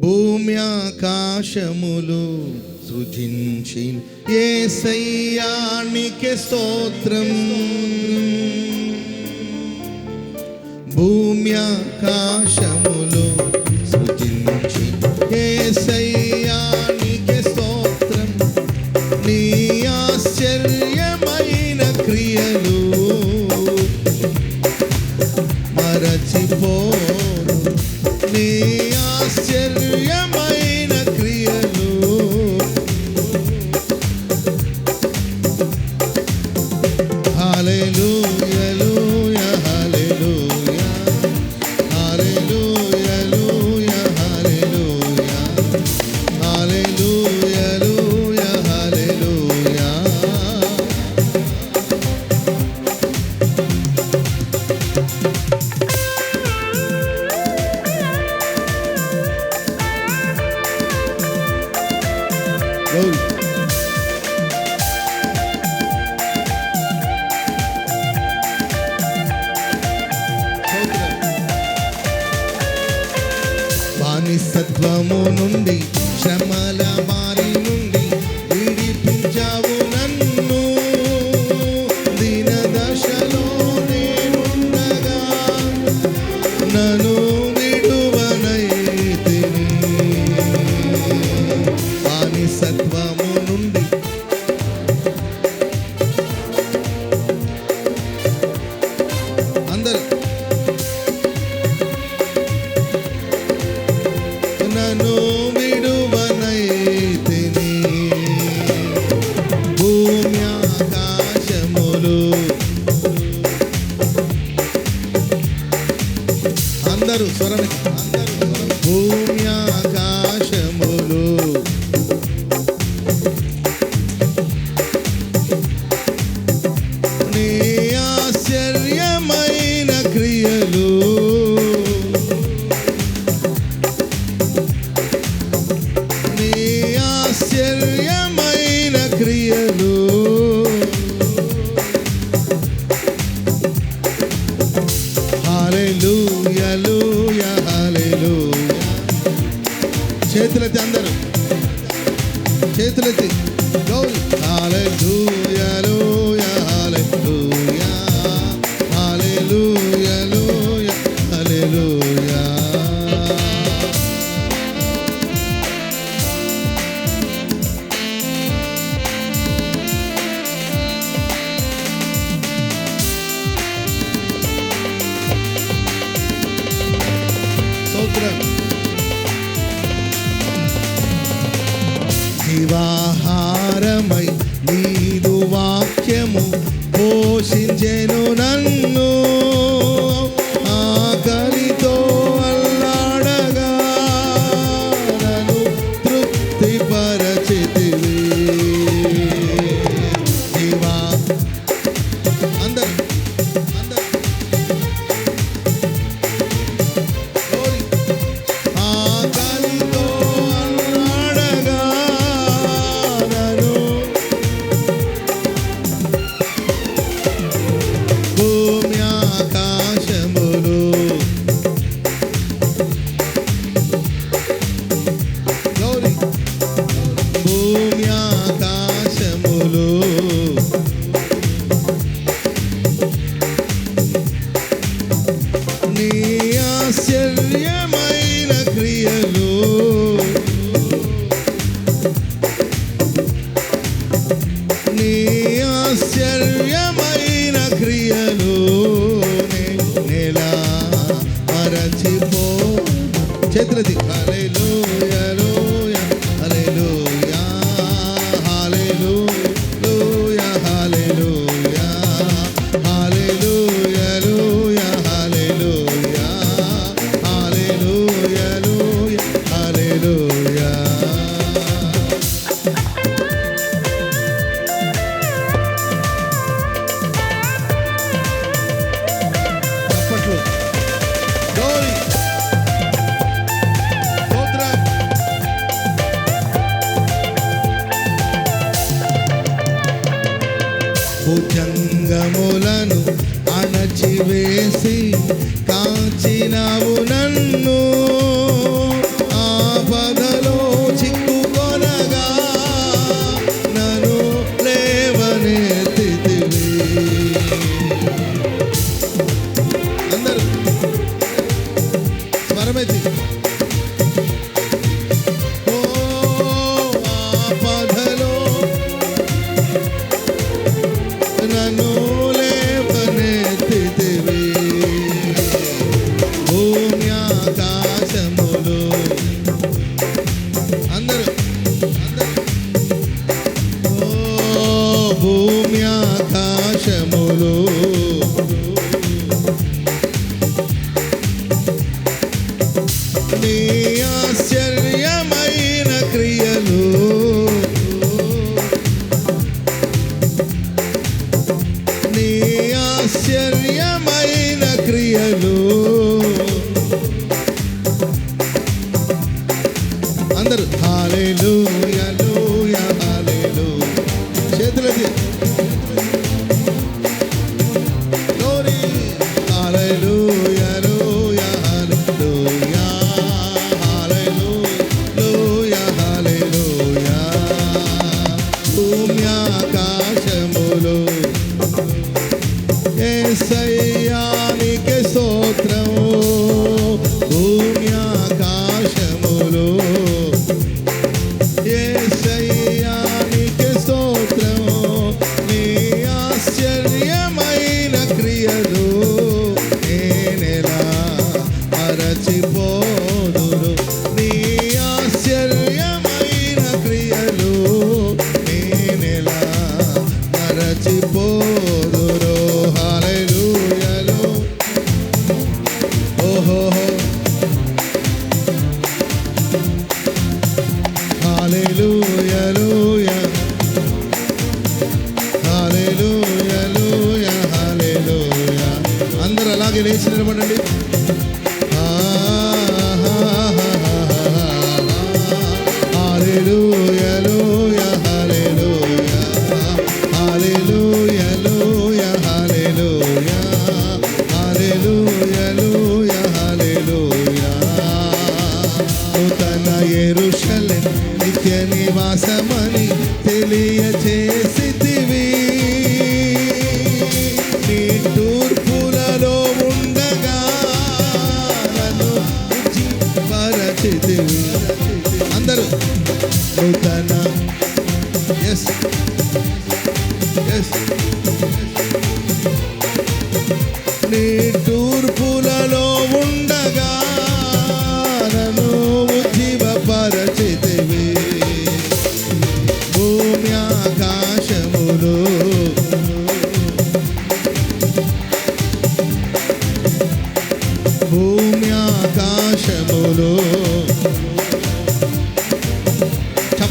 భూమి ఆకాశములు సృజించి ఏ సయ్యానికి స్తోత్రం. భూమి ఆకాశములు క్రియలు భుజంగములను అణచివేసి అందరూ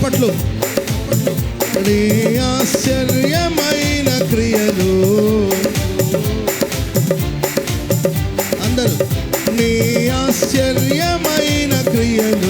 చప్పట్లు ఆశ్చర్యమైన క్రియలు. అందరు నీ ఆశ్చర్యమైన క్రియలు.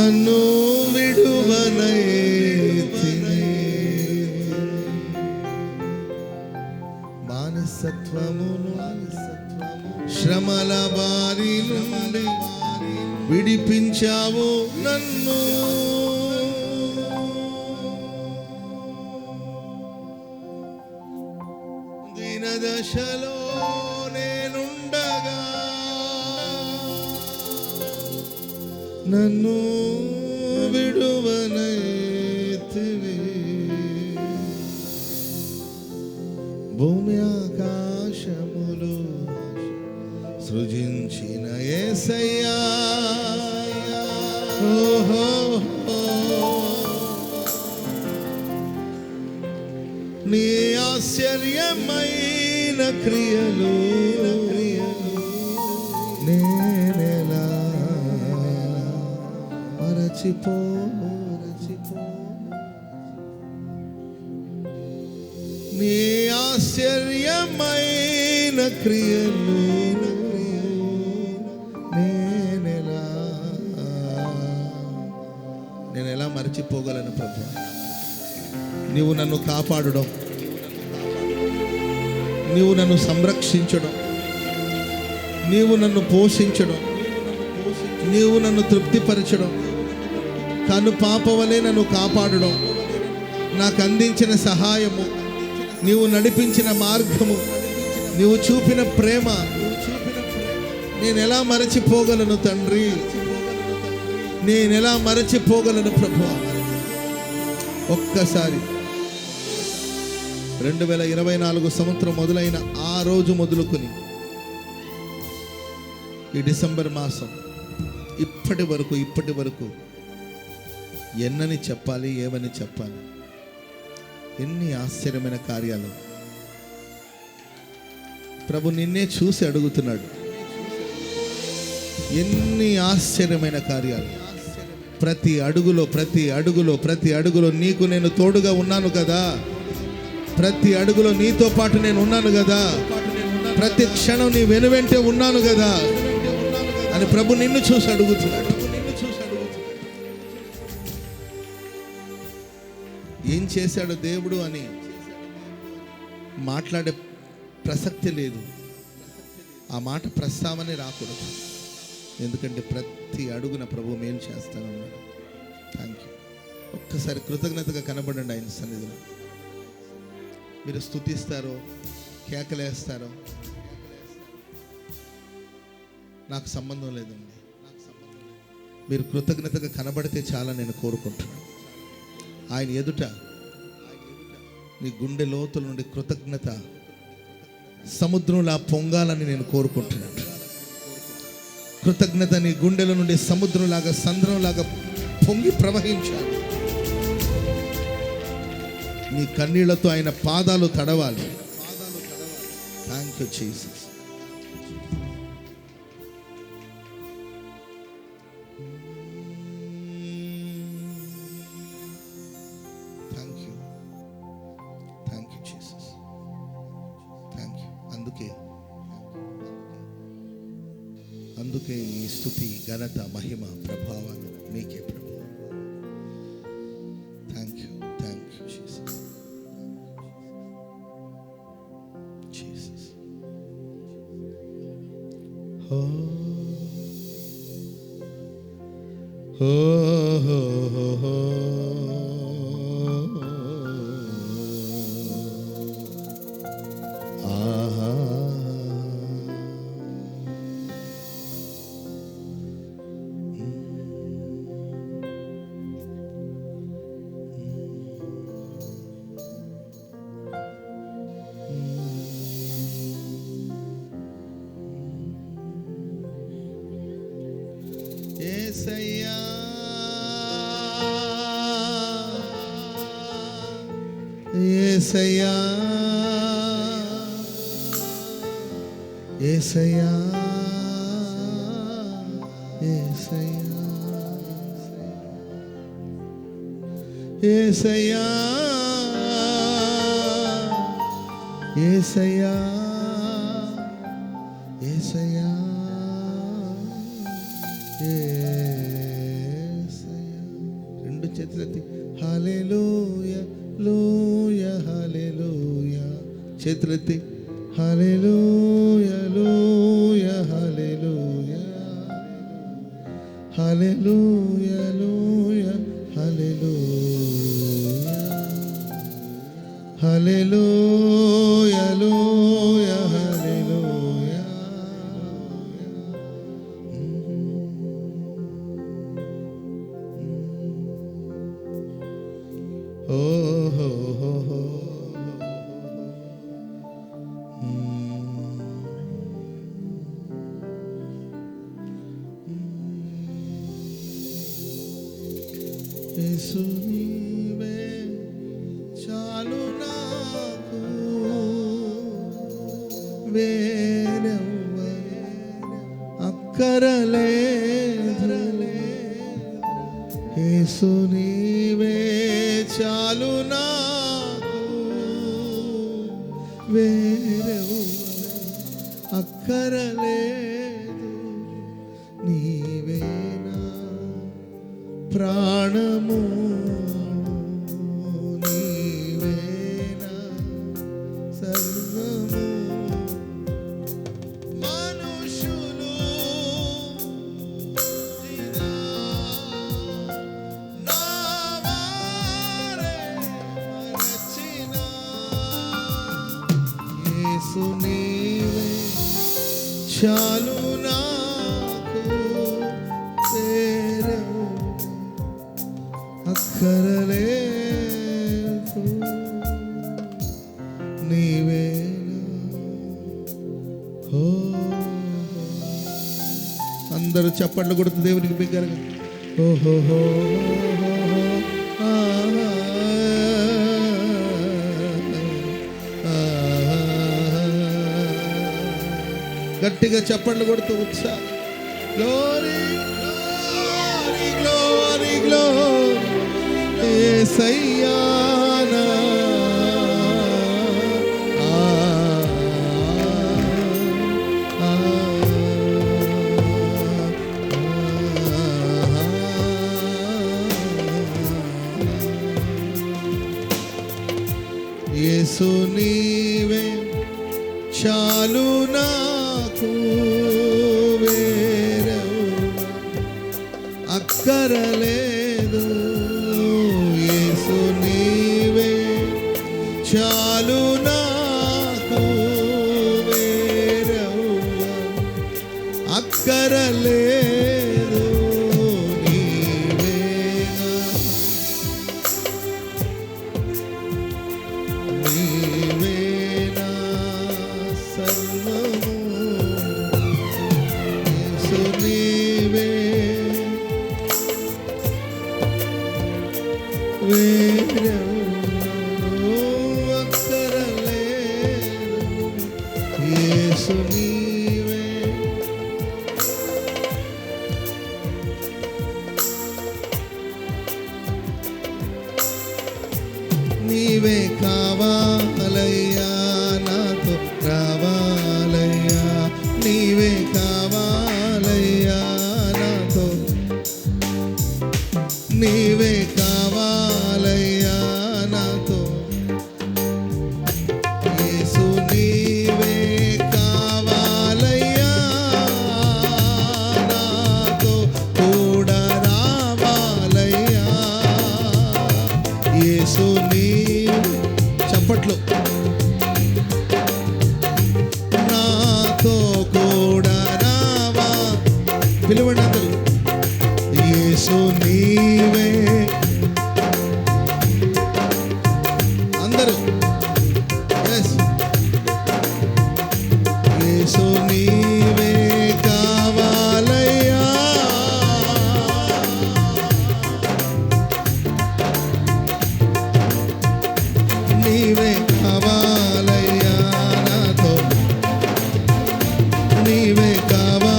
నన్ను విడువనై మానసత్వమును శ్రమల బారి నుండి విడిపించావు నన్ను. దినదశలో నేనుండగా నన్ను సృజించిన ఏసయ్యా. ఓహో. నీ ఆశ్చర్యమైన క్రియలు నేనెలా మరచిపో మరచిపో. నీ ఆశ్చర్యమైన క్రియలు మరచిపోగలను ప్రభు. నీవు నన్ను కాపాడడం. నీవు నన్ను సంరక్షించడం. నీవు నన్ను పోషించడం. నీవు నన్ను తృప్తిపరచడం. తను పాపవలే నన్ను కాపాడడం. నాకు అందించిన సహాయము. నీవు నడిపించిన మార్గము. నీవు చూపిన ప్రేమ. నేను ఎలా మరచిపోగలను తండ్రి? నేను ఎలా మరచిపోగలను ప్రభు? ఒక్కసారి. రెండు వేల ఇరవై నాలుగు సంవత్సరం మొదలైన ఆ రోజు మొదలుకొని ఈ డిసెంబర్ మాసం ఇప్పటి వరకు ఇప్పటి వరకు ఎన్నని చెప్పాలి ఏమని చెప్పాలి? ఎన్ని ఆశ్చర్యమైన కార్యాలు. ప్రభు నిన్నే చూసి అడుగుతున్నాడు. ఎన్ని ఆశ్చర్యమైన కార్యాలు. ప్రతి అడుగులో ప్రతి అడుగులో ప్రతి అడుగులో నీకు నేను తోడుగా ఉన్నాను కదా. ప్రతి అడుగులో నీతో పాటు నేను ఉన్నాను కదా. ప్రతి క్షణం నీ వెనువెంటే ఉన్నాను కదా. అని ప్రభు నిన్ను చూసి అడుగుతున్నాడు. ఏం చేశాడు దేవుడు అని మాట్లాడే ప్రసక్తి లేదు. ఆ మాట ప్రస్తావనే రాకూడదు. ఎందుకంటే ప్రతి అడుగున ప్రభు మేలు చేస్తాను ఒక్కసారి కృతజ్ఞతగా కనబడండి ఆయన సన్నిధిలో. మీరు స్థుతిస్తారో కేకలేస్తారో నాకు సంబంధం లేదండి. మీరు కృతజ్ఞతగా కనబడితే చాలా నేను కోరుకుంటున్నాను. ఆయన ఎదుట నీ గుండె లోతుల నుండి కృతజ్ఞత సముద్రంలా పొంగాలని నేను కోరుకుంటున్నాను. కృతజ్ఞత నీ గుండెల నుండి సముద్రంలాగా సంద్రంలాగా పొంగి ప్రవహించాలి. నీ కన్నీళ్ళతో ఆయన పాదాలు తడవాలి. Thank you Jesus thank you thank thank you అందుకే అందుకే ఈ స్థుతి ఘనత మహిమ ప్రభావాలు మీకే ఏసయ్యా ఏసయ్యా ఏసయ్యా ఏసయ్యా ఏసయ్యా ఏసయ్యా రెండు చేతులెత్తి. హాలేలో చేతులెత్తి. Hallelujah hallelujah. Hallelujah hallelujah. Hallelujah hallelujah. ఓ నీవేనా ప్రాణము అందరూ చప్పట్లు కొడుతు దేవునికి బిగ్గరగా. ఓహోహో గట్టిగా చప్పట్లు కొడుతూ ఉత్సా. గ్లోరీ గ్లోరీ గ్లోరీ గ్లోరీ ఏసయ్యా. యేసు నీవే చాలు నాకు వేరవు. అక్కరలే কবিরা నీవే కావాలి.